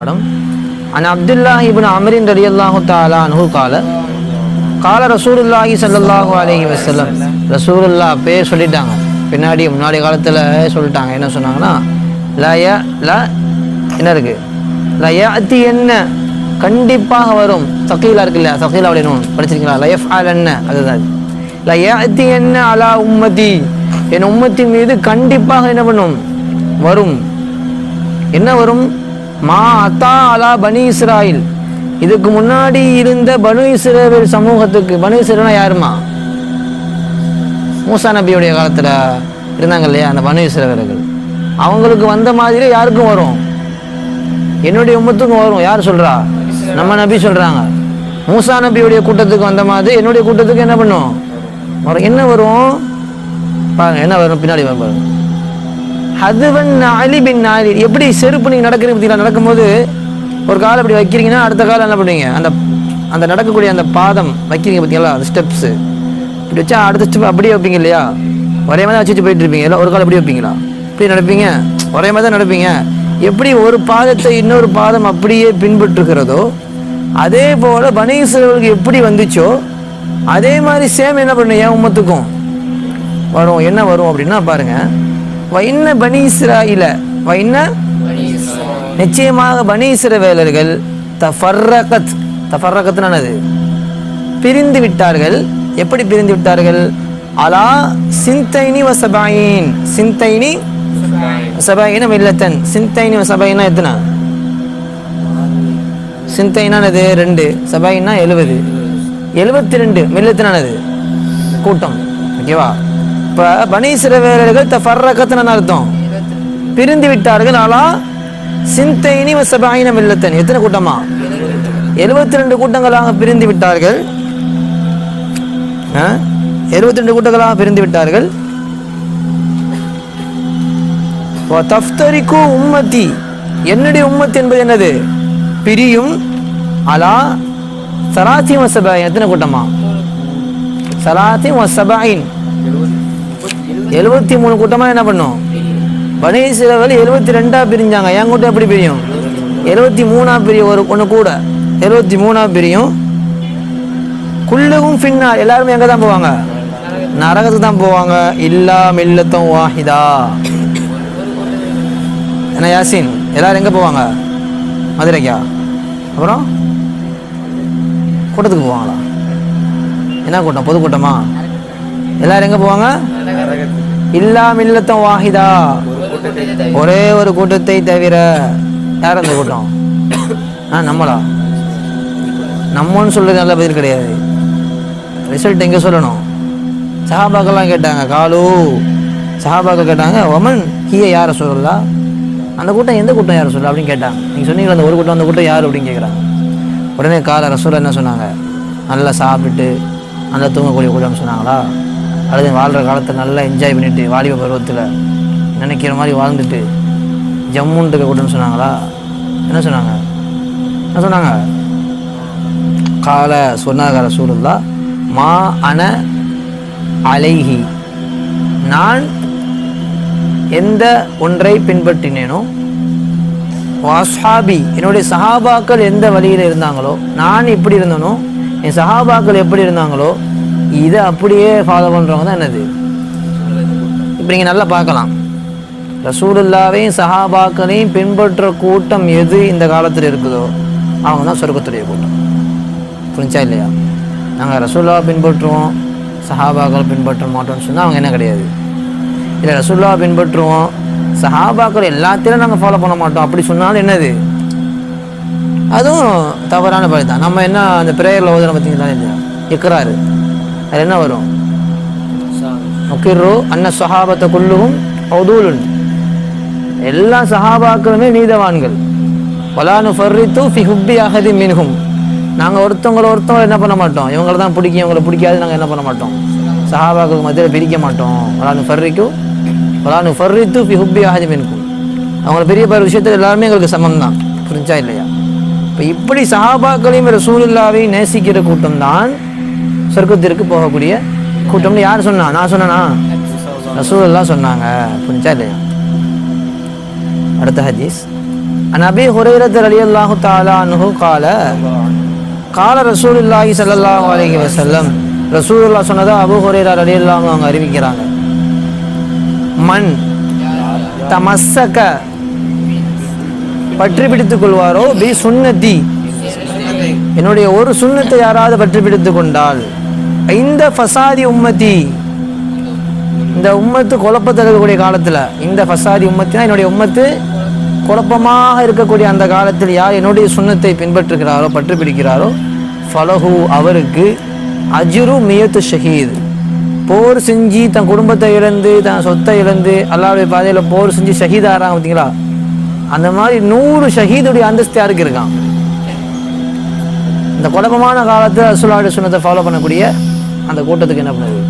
படம் an Abdullah ibn அமரின் ரலி அல்லாஹு தாலா அனுகு கால கால ரசூலுல்லாஹி சல்லாஹூ அலஹி வசலம் ரசூலுல்லா பேர் சொல்லிட்டாங்க பின்னாடி முன்னாடி காலத்தில் சொல்லிட்டாங்க என்ன சொன்னாங்கன்னா லயா ல என்ன இருக்கு லய அத்தி என்ன கண்டிப்பாக வரும் சக்கீலா இருக்குல்ல இல்லையா சக்கீலாவுடைய படிச்சிருக்கீங்களா லயஃப் ஆல் என்ன அதுதான் லய அத்தி என்ன அலா உம்மதி என் உம்மத்தின் மீது கண்டிப்பாக என்ன பண்ணும் வரும் என்ன வரும் மா அத்தா அலா பனி இஸ்ராயில். இதுக்கு முன்னாடி இருந்த பனு இஸ்ரேல் சமூகத்துக்கு பனு இஸ்ரேல்னா யாருமா? மூசா நபியுடைய காலத்தில் இருந்தாங்க இல்லையா அந்த பனு இஸ்ரேலர்கள் அவங்களுக்கு வந்த மாதிரி யாருக்கும் வரும்? என்னுடைய உமத்துக்கும் வரும். யார் சொல்கிறா நம்ம நபி சொல்கிறாங்க மூசா நபியுடைய கூட்டத்துக்கு வந்த மாதிரி என்னுடைய கூட்டத்துக்கு என்ன பண்ணும்? வரும் என்ன வரும்? பாருங்க என்ன வரும் பின்னாடி வரும் பாருங்க. ஹதுவன் அலி பின் நாலி எப்படி செருப்பு நீங்கள் நடக்கிறீங்க பார்த்தீங்களா? நடக்கும்போது ஒரு காலை அப்படி வைக்கிறீங்கன்னா அடுத்த காலம் என்ன பண்ணுவீங்க? அந்த அந்த நடக்கக்கூடிய அந்த பாதம் வைக்கிறீங்க பார்த்தீங்களா? அந்த ஸ்டெப்ஸு இப்படி வச்சா அடுத்த ஸ்டெப் அப்படியே வைப்பீங்க இல்லையா? ஒரே மாதிரி தான் வச்சு போயிட்டு இருப்பீங்க. இல்லை ஒரு கால் அப்படியே வைப்பீங்களா? இப்படி நடப்பீங்க. ஒரே மாதிரி தான் நடப்பீங்க. எப்படி ஒரு பாதத்தை இன்னொரு பாதம் அப்படியே பின்பற்றுகிறதோ அதே போல் பனீஸ்வரர்களுக்கு எப்படி வந்துச்சோ அதே மாதிரி சேம் என்ன பண்ணும்? என் உமத்துக்கும் வரும். என்ன வரும் அப்படின்னா பாருங்கள் வைன்ன பனி இஸ்ராயில வைன்ன? நிச்சயமாக பனி இஸ்ரவேலர்கள் தஃபர்ரகத் தஃபர்ரகத்னு என்னது பிரிந்து விட்டார்கள். எப்படி பிரிந்து விட்டார்கள்? அலா சிந்தைனி வசபாயின். சிந்தைனி சபாயின மில்லத்தன். சிந்தைனி வசபாயினா எத்தனை? சிந்தைனானது ரெண்டு சபாயினா எழுபது. எழுபத்தி ரெண்டு மில்லத்தினானது. கூட்டம். ஓகேவா? இப்போ பனீஸ்வர வீரர்கள் தஃபர்ரகத்துன்னு அர்த்தம்? பிரிந்து விட்டார்கள். ஆனா சிந்தைனி வசபாயின இல்லத்தன் எத்தனை கூட்டமா? எழுபத்தி ரெண்டு கூட்டங்களாக பிரிந்து விட்டார்கள். எழுபத்தி ரெண்டு கூட்டங்களாக பிரிந்து விட்டார்கள். தஃப்தரிக்கு உம்மத்தி. என்னுடைய உம்மத்தி என்பது என்னது? பிரியும். அலா சராசி வசபாயின். எத்தனை கூட்டமா? சராசி வசபாயின். எழுபத்தி மூணு கூட்டமாக என்ன பண்ணும்? பனி பனீஸ்வரர்கள் எழுபத்தி ரெண்டாக பிரிஞ்சாங்க. என் கூட்டம் எப்படி பிரியும்? எழுபத்தி மூணாக பிரியும் ஒரு ஒன்று கூட. எழுபத்தி மூணாக பிரியும். குள்ளுகும் பின்னார் எல்லாருமே எங்கே தான் போவாங்க? நரகத்துக்கு தான் போவாங்க. இல்லா மில்லத்தம் வாஹிதா. என்ன யாசின்? எல்லாரும் எங்கே போவாங்க? மதுரைக்கா? அப்புறம்? கூட்டத்துக்கு போவாங்களா? என்ன கூட்டம்? பொதுக்கூட்டமா? எல்லாரும் எங்கே போவாங்க? இல்லாம இல்லத்தம் வாஹிதா. ஒரே ஒரு கூட்டத்தை தவிர யார் அந்த கூட்டம்? ஆ நம்மளா? நம்மன்னு சொல்றது நல்ல பதில் கிடையாது. ரிசல்ட் எங்கே சொல்லணும்? சஹாபாக்கெல்லாம் கேட்டாங்க காலு. சஹாபாக்கள் கேட்டாங்க ஒமன் ஹிய யாரை சொல்லலாம் அந்த கூட்டம் எந்த கூட்டம் யாரை சொல்ல அப்படின்னு கேட்டாங்க. நீங்கள் சொன்னீங்களா அந்த ஒரு கூட்டம் அந்த கூட்டம் யார்? அப்படின்னு கேட்குறாங்க உடனே கால ரசூல் என்ன சொன்னாங்க? நல்லா சாப்பிட்டுட்டு நல்லா தூங்கக்கூடிய கூட்டம்னு சொன்னாங்களா? அல்லது வாழ்கிற காலத்தை நல்லா என்ஜாய் பண்ணிவிட்டு வாலிப பருவத்தில் நினைக்கிற மாதிரி வாழ்ந்துட்டு ஜம்முன்னு இருக்க கூட்டம்னு சொன்னாங்களா? என்ன சொன்னாங்க? என்ன சொன்னாங்க? கால சொன்னாங்க ரசூலுல்லா மா அன அலைஹி. நான் எந்த ஒன்றை பின்பற்றினேனோ வாஸ்ஹாபி என்னுடைய சஹாபாக்கள் எந்த வழியில் இருந்தாங்களோ நான் எப்படி இருந்தனோ என் சஹாபாக்கள் எப்படி இருந்தாங்களோ இதை அப்படியே ஃபாலோ பண்ணுறவங்க தான் என்னது? இப்போ நீங்கள் நல்லா பார்க்கலாம். ரசூலுல்லாவையும் சஹாபாக்களையும் பின்பற்ற கூட்டம் எது இந்த காலத்தில் இருக்குதோ அவங்க தான் சொர்க்கத்துடைய கூட்டம். புரிஞ்சா இல்லையா? நாங்கள் ரசூல்லாவை பின்பற்றுவோம் சஹாபாக்களை பின்பற்ற மாட்டோம்னு சொன்னால் அவங்க என்ன கிடையாது? இல்லை ரசூல்லாவை பின்பற்றுவோம் சஹாபாக்கள் எல்லாத்தையும் நாங்கள் ஃபாலோ பண்ண மாட்டோம். அப்படி சொன்னாலும் என்னது? அதுவும் தவறான பழி தான் நம்ம என்ன அந்த பிரேயரில் ஓதுறோம் பார்த்தீங்களா இல்லையா? இக்ராரு. அது என்ன வரும்? முக்கிர்ரு அன்ன சஹாபத்தை குல்லுகும் ஒதூலுன் எல்லா சஹாபாக்களுமே நீதவான்கள். பலானு ஃபர்ரித்து ஃபி ஹுப்பி அகதி மின்ஹும். நாங்கள் ஒருத்தவங்கள ஒருத்தவங்க என்ன பண்ண மாட்டோம். இவங்களை தான் பிடிக்கும் இவங்களை பிடிக்காது நாங்கள் என்ன பண்ண மாட்டோம். சஹாபாக்களுக்கு மத்தியில் பிரிக்க மாட்டோம். வலானு ஃபர்ரிக்கு பலானு ஃபர்ரித்து ஃபி ஹுப்பி அகதி மின்ஹும். அவங்கள பெரிய பெரிய விஷயத்தில் எல்லாருமே எங்களுக்கு சமம் தான். புரிஞ்சா இல்லையா? இப்போ இப்படி சஹாபாக்களையும் ரசூலுல்லாவையும் நேசிக்கிற கூட்டம் தான் சொர்க்கத்திற்கு போகக்கூடிய கூட்டம்னு யார் சொன்னா? நான் சொன்னனா? ரசூலுல்லா சொன்னாங்க. புரிஞ்சா இல்லையா? அடுத்த ஹதீஸ். நபி ஹுரைரத் ரலியல்லாஹு தாலா அன்ஹு கால கால ரசூலுல்லாஹி ஸல்லல்லாஹு அலைஹி வஸல்லம் ரசூலுல்லாஹ் சொன்னதா அபூ ஹுரைரா ரலியல்லாஹு அவங்க அறிவிக்கிறாங்க. மன் தமசக்க பற்றி பிடித்துக் கொள்வாரோ? பி சுன்னதி. என்னுடைய ஒரு சுண்ணத்தை யாராவது பற்றி பிடித்துக் கொண்டால் இந்த ஃபசாதி உம்மதி இந்த உம்மத்து குழப்பத்தில் இருக்கக்கூடிய காலத்தில் இந்த ஃபசாதி உம்மத்தினா என்னுடைய உம்மத்து குழப்பமாக இருக்கக்கூடிய அந்த காலத்தில் யார் என்னுடைய சுண்ணத்தை பின்பற்றுகிறாரோ பற்று பிடிக்கிறாரோ ஃபலஹு அவருக்கு அஜுரு மியத்து ஷஹீத். போர் செஞ்சு தன் குடும்பத்தை இழந்து தன் சொத்தை இழந்து அல்லாவுடைய பாதையில் போர் செஞ்சு ஷஹீத் பார்த்தீங்களா அந்த மாதிரி நூறு ஷஹீதுடைய அந்தஸ்து யாருக்கு இருக்கான்? இந்த குழப்பமான காலத்தில் ரசூலாவுடைய சுண்ணத்தை ஃபாலோ பண்ணக்கூடிய அந்த கூட்டத்துக்கு என்ன பண்ணுது?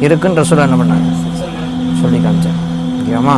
இருக்குன்னு ரசூலா என்ன பண்ணாங்க? சொல்லி காமிச்சேன் ஓகேவாமா